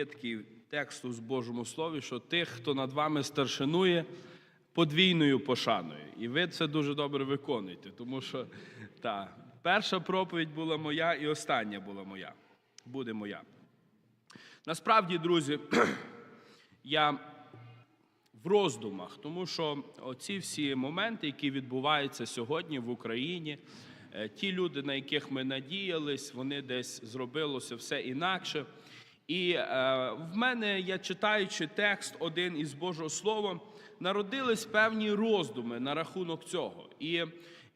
є такий текст у Божому Слові, що тих, хто над вами старшинує, подвійною пошаною. І ви це дуже добре виконуєте, тому що та, перша проповідь була моя і остання була моя. Буде моя. Насправді, друзі, я в роздумах, тому що оці всі моменти, які відбуваються сьогодні в Україні, е, ті люди, на яких ми надіялись, вони десь зробилося все інакше. І е, в мене, я читаючи текст один із Божого Слова, народились певні роздуми на рахунок цього. І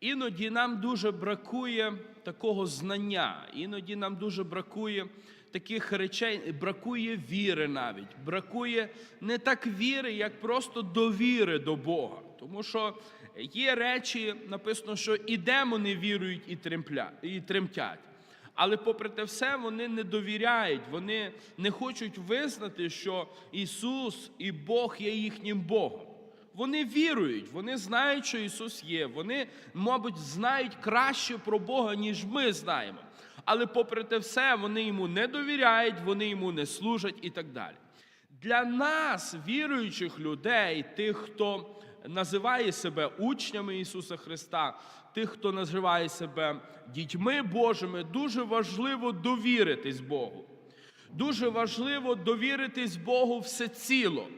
іноді нам дуже бракує такого знання, іноді нам дуже бракує таких речей, бракує віри навіть. Бракує не так віри, як просто довіри до Бога. Тому що є речі, написано, що і демони вірують і, тремтять. Але попри те все, вони не довіряють, вони не хочуть визнати, що Ісус і Бог є їхнім Богом. Вони вірують, вони знають, що Ісус є. Вони, мабуть, знають краще про Бога, ніж ми знаємо. Але попри те все, вони йому не довіряють, вони йому не служать і так далі. Для нас, віруючих людей, тих, хто називає себе учнями Ісуса Христа, тих, хто називає себе дітьми Божими, дуже важливо довіритись Богу. Дуже важливо довіритись Богу всеціло.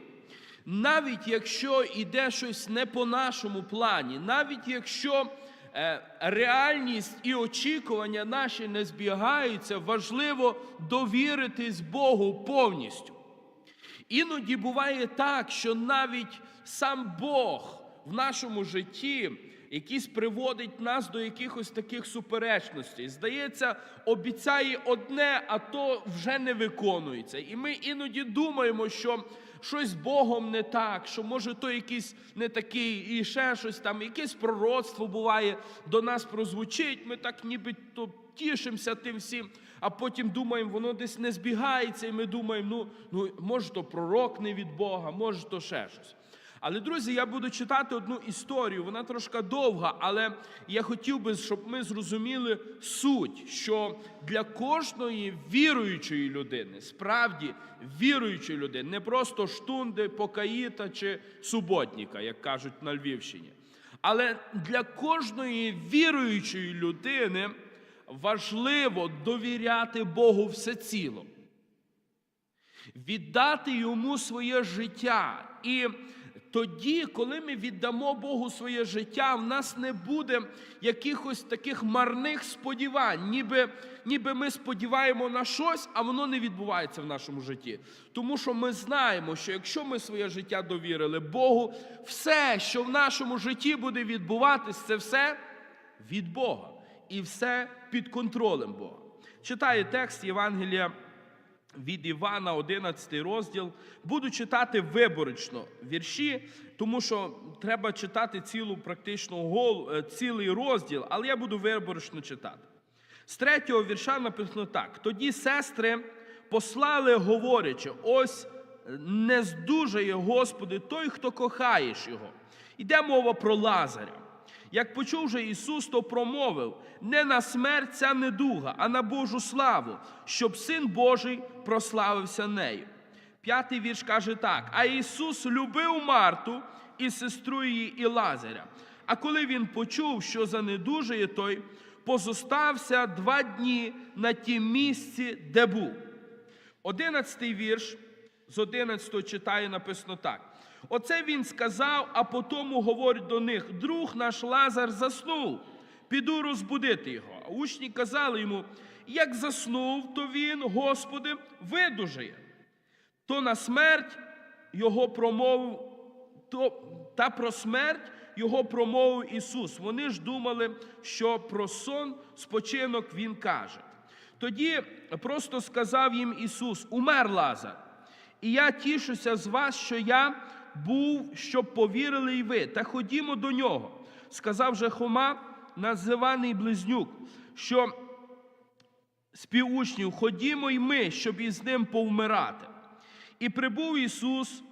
Навіть якщо йде щось не по нашому плані, навіть якщо е, реальність і очікування наші не збігаються, важливо довіритись Богу повністю. Іноді буває так, що навіть сам Бог в нашому житті якийсь приводить нас до якихось таких суперечностей. Здається, обіцяє одне, а то вже не виконується. І ми іноді думаємо, що щось з Богом не так, що може то якийсь не такий, і ще щось там, якесь пророцтво буває, до нас прозвучить. Ми так ніби то тішимося тим всім, а потім думаємо, воно десь не збігається, і ми думаємо, ну, ну може, то пророк не від Бога, може, то ще щось. Але, друзі, я буду читати одну історію, вона трошки довга, але я хотів би, щоб ми зрозуміли суть, що для кожної віруючої людини, справді віруючої людини, не просто штунди, покаїта чи суботника, як кажуть на Львівщині, але для кожної віруючої людини важливо довіряти Богу всеціло, віддати йому своє життя. І тоді, коли ми віддамо Богу своє життя, в нас не буде якихось таких марних сподівань, ніби, ніби ми сподіваємо на щось, а воно не відбувається в нашому житті. Тому що ми знаємо, що якщо ми своє життя довірили Богу, все, що в нашому житті буде відбуватись, це все від Бога. І все під контролем Бога. Читаю текст Євангелія від Івана, 11 розділ. Буду читати виборочно вірші, тому що треба читати цілу практично е, цілий розділ, але я буду виборочно читати. З третього вірша написано так: тоді сестри послали, говорячи, ось не здужає, Господи, той, хто кохаєш його. Йде мова про Лазаря. Як почув же Ісус, то промовив не на смерть ця недуга, а на Божу славу, щоб Син Божий прославився нею. П'ятий вірш каже так: А Ісус любив Марту і сестру її і Лазаря. А коли він почув, що занедужує той, позостався два дні на тім місці, де був. Одинадцятий вірш з одинадцятого читає написано так. Оце він сказав, а потому говорить до них: друг наш Лазар заснув, піду розбудити його. А учні казали йому: як заснув, то він, Господи, видужає. То на смерть його промовив, то, та про смерть його промовив Ісус. Вони ж думали, що про сон спочинок Він каже. Тоді просто сказав їм Ісус: Умер Лазар, і я тішуся з вас, що я був, щоб повірили й ви. Та ходімо до нього. Сказав же Хома, називаний близнюк, що співучнів, ходімо й ми, щоб із ним повмирати. І прибув Ісус,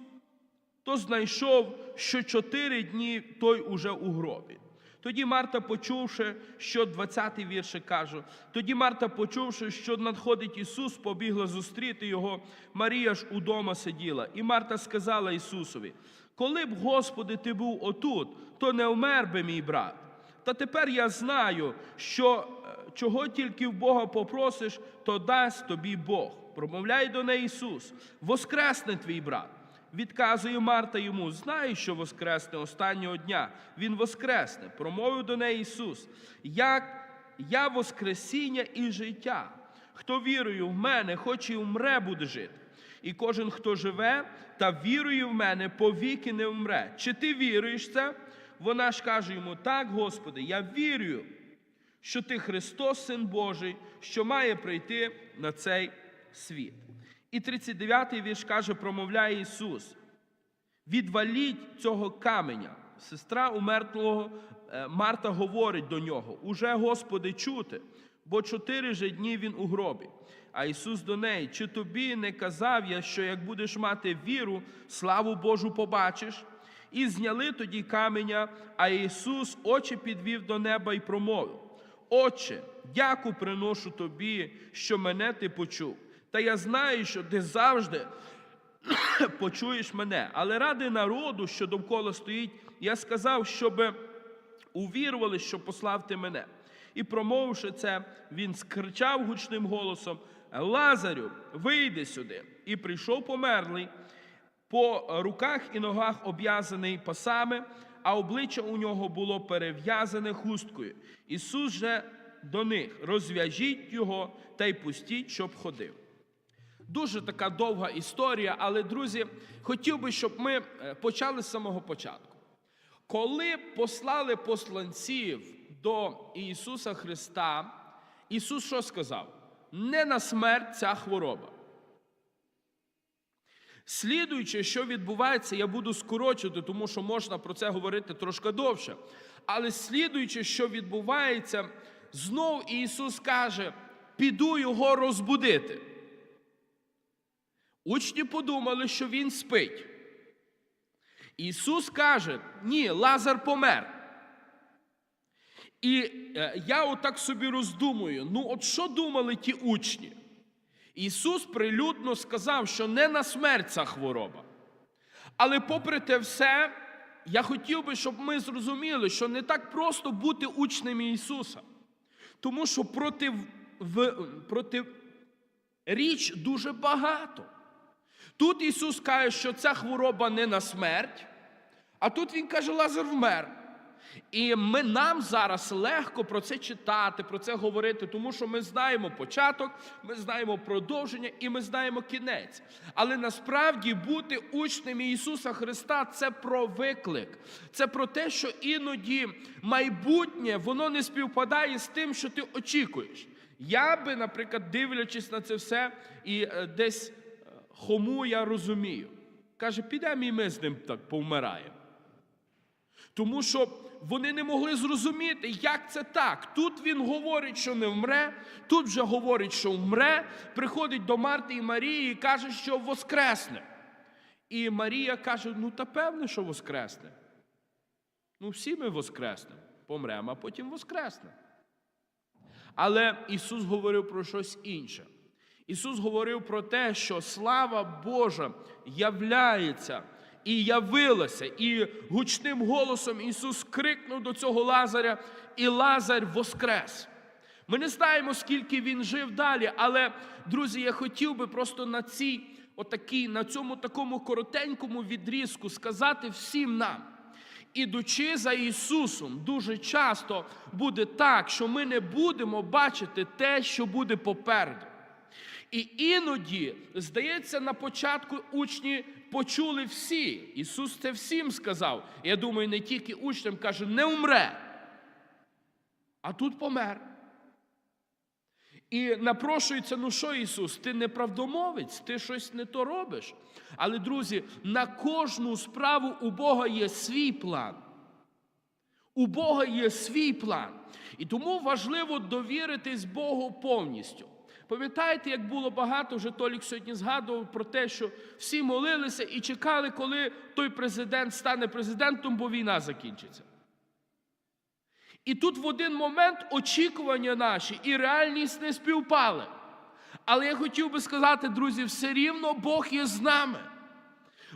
то знайшов, що чотири дні той уже у гробі. Тоді Марта, почувши, що 20-й віршик кажу, тоді Марта, почувши, що надходить Ісус, побігла зустріти його. Марія ж удома сиділа. І Марта сказала Ісусові: Коли б, Господи, ти був отут, то не вмер би мій брат. Та тепер я знаю, що е, чого тільки в Бога попросиш, то дасть тобі Бог. Промовляє до неї Ісус: Воскресне твій брат. Відказує Марта йому, знаю, що воскресне останнього дня. Він воскресне. Промовив до неї Ісус, як я Воскресіння і життя. Хто вірує в мене, хоч і вмре, буде жити. І кожен, хто живе та вірує в мене, повіки не вмре. Чи ти віруєш це? Вона ж каже йому: Так, Господи, я вірю, що ти Христос, Син Божий, що має прийти на цей світ. І 39-й вірш каже, промовляє Ісус: відваліть цього каменя. Сестра умертлого е, Марта говорить до нього: Уже, Господи, чути, бо чотири же дні він у гробі. А Ісус до неї: Чи тобі не казав я, що як будеш мати віру, славу Божу побачиш? І зняли тоді каменя, а Ісус очі підвів до неба і промовив: Отче, дяку приношу тобі, що мене ти почув. Та я знаю, що ти завжди почуєш мене. Але ради народу, що довкола стоїть, я сказав, щоб увірували, що послав ти мене. І промовивши це, він скричав гучним голосом: Лазарю, вийди сюди. І прийшов померлий, по руках і ногах обв'язаний пасами, а обличчя у нього було перев'язане хусткою. Ісус же до них: розв'яжіть його та й пустіть, щоб ходив. Дуже така довга історія, але, друзі, хотів би, щоб ми е, почали з самого початку. Коли послали посланців до Ісуса Христа, Ісус що сказав? Не на смерть ця хвороба. Слідуючи, що відбувається, я буду скорочувати, тому що можна про це говорити трошки довше. Але слідуючи, що відбувається, знов Ісус каже: піду його розбудити. Учні подумали, що він спить. Ісус каже: ні, Лазар помер. І е, я отак собі роздумую: ну, от що думали ті учні? Ісус прилюдно сказав, що не на смерть ця хвороба. Але попри те все, я хотів би, щоб ми зрозуміли, що не так просто бути учнями Ісуса. Тому що проти, в, проти річ дуже багато. Тут Ісус каже, що ця хвороба не на смерть, а тут Він каже, Лазар вмер. І ми, нам зараз легко про це читати, про це говорити, тому що ми знаємо початок, ми знаємо продовження і ми знаємо кінець. Але насправді бути учнями Ісуса Христа це про виклик, це про те, що іноді майбутнє воно не співпадає з тим, що ти очікуєш. Я би, наприклад, дивлячись на це все, і е, десь хому я розумію. Каже, підемо і ми з ним так повмираємо. Тому що вони не могли зрозуміти, як це так. Тут він говорить, що не вмре, тут вже говорить, що вмре, приходить до Марти і Марії і каже, що воскресне. І Марія каже: ну та певне, що воскресне. Ну, всі ми воскреснемо, помремо, а потім воскреснемо. Але Ісус говорив про щось інше. Ісус говорив про те, що слава Божа являється і явилася, і гучним голосом Ісус крикнув до цього Лазаря, і Лазар воскрес. Ми не знаємо, скільки він жив далі, але, друзі, я хотів би просто на цій, отакій, на цьому такому коротенькому відрізку сказати всім нам. Ідучи за Ісусом, дуже часто буде так, що ми не будемо бачити те, що буде попереду. І іноді, здається, на початку учні почули всі. Ісус це всім сказав. Я думаю, не тільки учням каже, не умре. А тут помер. І напрошується, ну що, Ісус, ти не правдомовець, ти щось не то робиш. Але, друзі, на кожну справу у Бога є свій план. У Бога є свій план. І тому важливо довіритись Богу повністю. Пам'ятаєте, як було багато, вже Толік сьогодні згадував про те, що всі молилися і чекали, коли той президент стане президентом, бо війна закінчиться. І тут в один момент очікування наші і реальність не співпали. Але я хотів би сказати, друзі, все рівно Бог є з нами.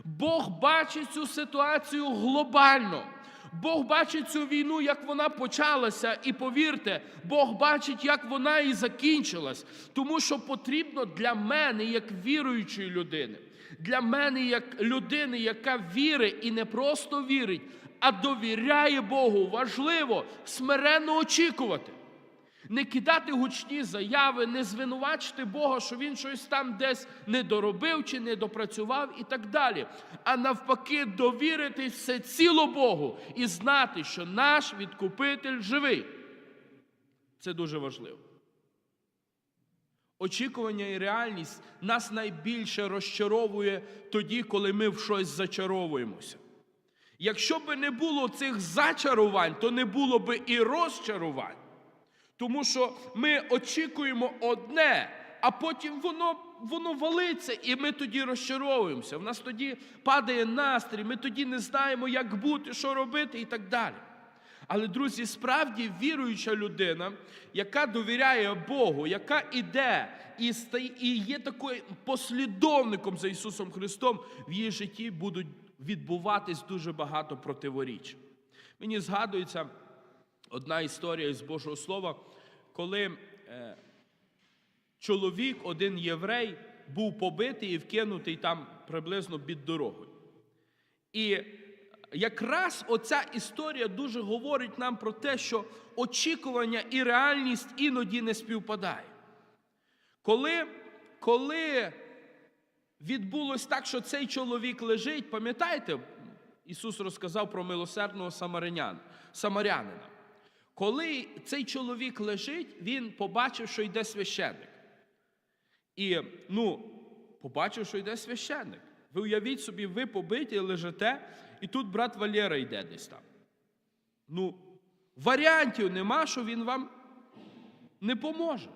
Бог бачить цю ситуацію глобально. Бог бачить цю війну, як вона почалася, і повірте, Бог бачить, як вона і закінчилась. Тому що потрібно для мене, як віруючої людини, для мене, як людини, яка вірить і не просто вірить, а довіряє Богу, важливо смиренно очікувати. Не кидати гучні заяви, не звинувачити Бога, що він щось там десь не доробив чи не допрацював і так далі. А навпаки, довіритись все ціло Богу і знати, що наш відкупитель живий. Це дуже важливо. Очікування і реальність нас найбільше розчаровує тоді, коли ми в щось зачаровуємося. Якщо б не було цих зачарувань, то не було б і розчарувань. Тому що ми очікуємо одне, а потім воно воно валиться, і ми тоді розчаровуємося. В нас тоді падає настрій, ми тоді не знаємо, як бути, що робити і так далі. Але, друзі, справді віруюча людина, яка довіряє Богу, яка іде і і є такою послідовником за Ісусом Христом, в її житті будуть відбуватись дуже багато противоріч. Мені згадується одна історія з Божого Слова, коли е, чоловік, один єврей, був побитий і вкинутий там приблизно під дорогою. І якраз оця історія дуже говорить нам про те, що очікування і реальність іноді не співпадає. Коли, коли відбулось так, що цей чоловік лежить, пам'ятаєте, Ісус розказав про милосердного самарянина. Коли цей чоловік лежить, він побачив, що йде священник. І, ну, побачив, що йде священник. Ви уявіть собі, ви побиті, лежите, і тут брат Валєра йде десь там. Ну, варіантів нема, що він вам не поможе.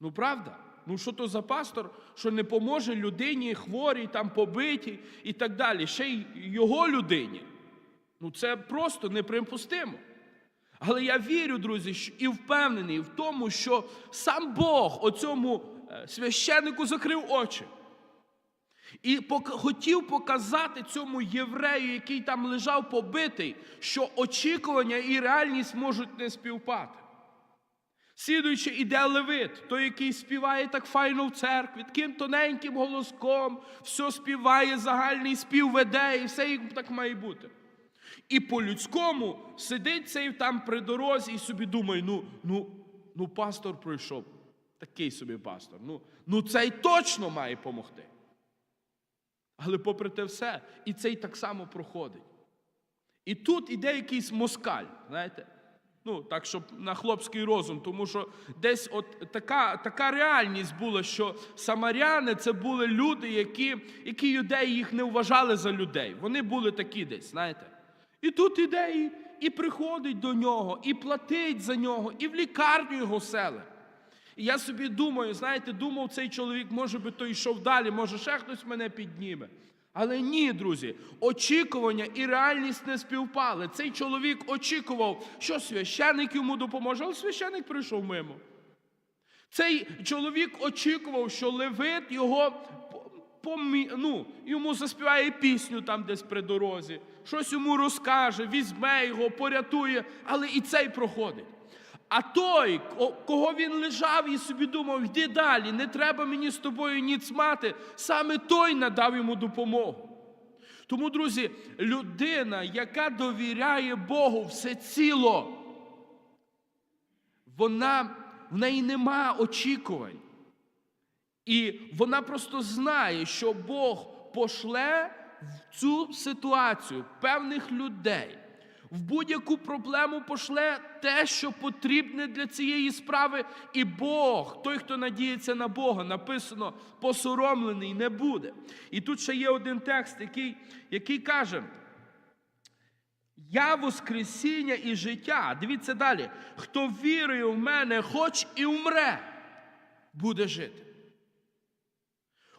Ну, правда? Ну, що то за пастор, що не поможе людині хворій, там побитій і так далі, ще й його людині. Ну, це просто неприпустимо. Але я вірю, друзі, і впевнений в тому, що сам Бог оцьому е, священнику закрив очі. І хотів показати цьому єврею, який там лежав побитий, що очікування і реальність можуть не співпати. Слідуючи, іде Левит, той, який співає так файно в церкві, таким тоненьким голоском, все співає, загальний спів веде, і все як так має бути. І по-людському сидить цей там при дорозі і собі думає: ну, ну, ну, пастор пройшов. Такий собі пастор. Ну, ну цей точно має допомогти. Але попри те все, і цей так само проходить. І тут іде якийсь москаль, знаєте? Ну, так, щоб на хлопський розум, тому що десь от така така реальність була, що самаряни це були люди, які які юдеї їх не вважали за людей. Вони були такі десь, знаєте. І тут іде і, і приходить до нього, і платить за нього, і в лікарню його селе. І я собі думаю, знаєте, думав, цей чоловік, може би, той йшов далі, може, ще хтось мене підніме. Але ні, друзі, очікування і реальність не співпали. Цей чоловік очікував, що священик йому допоможе, але священик прийшов мимо. Цей чоловік очікував, що левит його помі... ну, йому заспіває пісню там десь при дорозі, щось йому розкаже, візьме його, порятує, але і цей проходить. А той, кого він лежав і собі думав, йди далі, не треба мені з тобою ніц мати, саме той надав йому допомогу. Тому, друзі, людина, яка довіряє Богу все ціло, вона, в неї нема очікувань. І вона просто знає, що Бог пошле в цю ситуацію певних людей в будь-яку проблему пошле те, що потрібне для цієї справи, і Бог, той, хто надіється на Бога, написано, посоромлений не буде. І тут ще є один текст, який, який каже. Я Воскресіння і життя. Дивіться далі. Хто вірує в мене, хоч і умре, буде жити.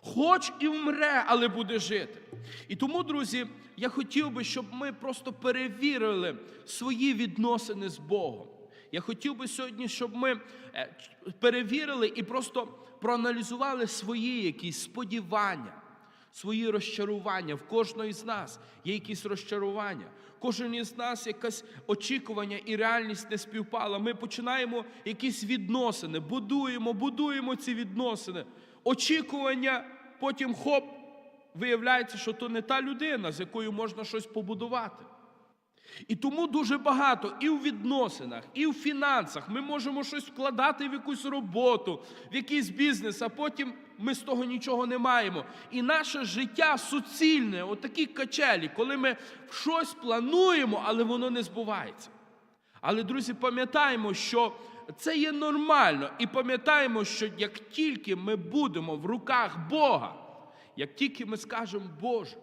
Хоч і вмре, але буде жити. І тому, друзі, я хотів би, щоб ми просто перевірили свої відносини з Богом. Я хотів би сьогодні, щоб ми е, перевірили і просто проаналізували свої якісь сподівання, свої розчарування. В кожного із нас є якісь розчарування. Кожен із нас якесь очікування і реальність не співпала. Ми починаємо якісь відносини, будуємо, будуємо ці відносини. Очікування, потім хоп, виявляється, що то не та людина, з якою можна щось побудувати. І тому дуже багато і в відносинах, і в фінансах ми можемо щось вкладати в якусь роботу, в якийсь бізнес, а потім ми з того нічого не маємо. І наше життя суцільне, отакі качелі, коли ми щось плануємо, але воно не збувається. Але, друзі, пам'ятаємо, що це є нормально, і пам'ятаємо, що як тільки ми будемо в руках Бога, як тільки ми скажемо, Боже,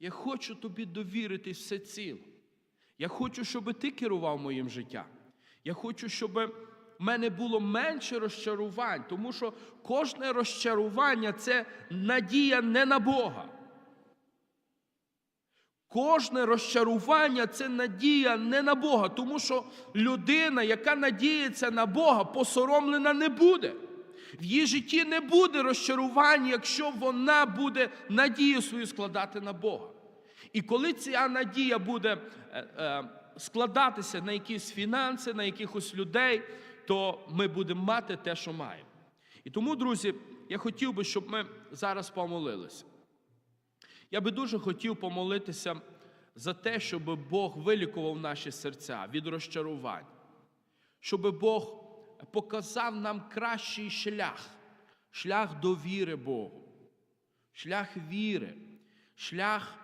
я хочу тобі довіритись все ціло. Я хочу, щоб ти керував моїм життям. Я хочу, щоб в мене було менше розчарувань, тому що кожне розчарування це надія не на Бога. Кожне розчарування це надія не на Бога, тому що людина, яка надіється на Бога, посоромлена не буде. В її житті не буде розчарувань, якщо вона буде надію свою складати на Бога. І коли ця надія буде е, е, складатися на якісь фінанси, на якихось людей, то ми будемо мати те, що маємо. І тому, друзі, я хотів би, щоб ми зараз помолилися. Я би дуже хотів помолитися за те, щоб Бог вилікував наші серця від розчарувань, щоб Бог показав нам кращий шлях, шлях довіри Богу, шлях віри, шлях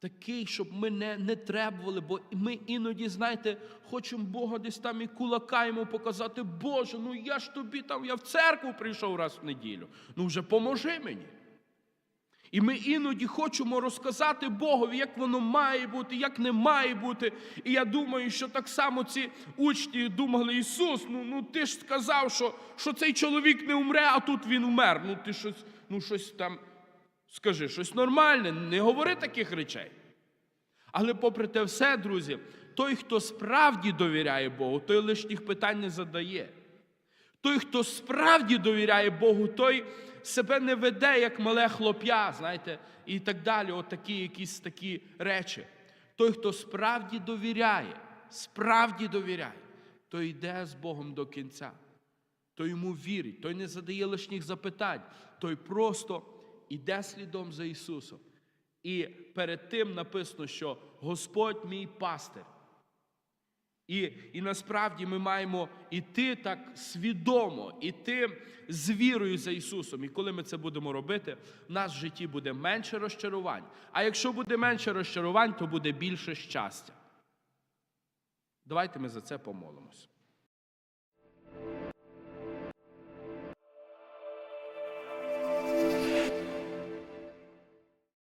такий, щоб ми не, не требували, бо ми іноді, знаєте, хочемо Бога десь там і кулака йому показати, Боже, ну я ж тобі там, я в церкву прийшов раз в неділю. Ну вже поможи мені. І ми іноді хочемо розказати Богові, як воно має бути, як не має бути. І я думаю, що так само ці учні думали, Ісус, ну ну ти ж сказав, що що цей чоловік не умре, а тут він вмер. Ну ти щось, ну щось там скажи, щось нормальне, не говори таких речей. Але попри те все, друзі, той, хто справді довіряє Богу, той лишніх питань не задає. Той, хто справді довіряє Богу, той себе не веде, як мале хлоп'я, знаєте, і так далі, отакі якісь такі речі. Той, хто справді довіряє, справді довіряє, той йде з Богом до кінця. Той йому вірить, той не задає лишніх запитань, той просто йде слідом за Ісусом. І перед тим написано, що Господь мій пастир. І, і насправді ми маємо іти так свідомо, іти з вірою за Ісусом. І коли ми це будемо робити, в нас в житті буде менше розчарувань. А якщо буде менше розчарувань, то буде більше щастя. Давайте ми за це помолимось.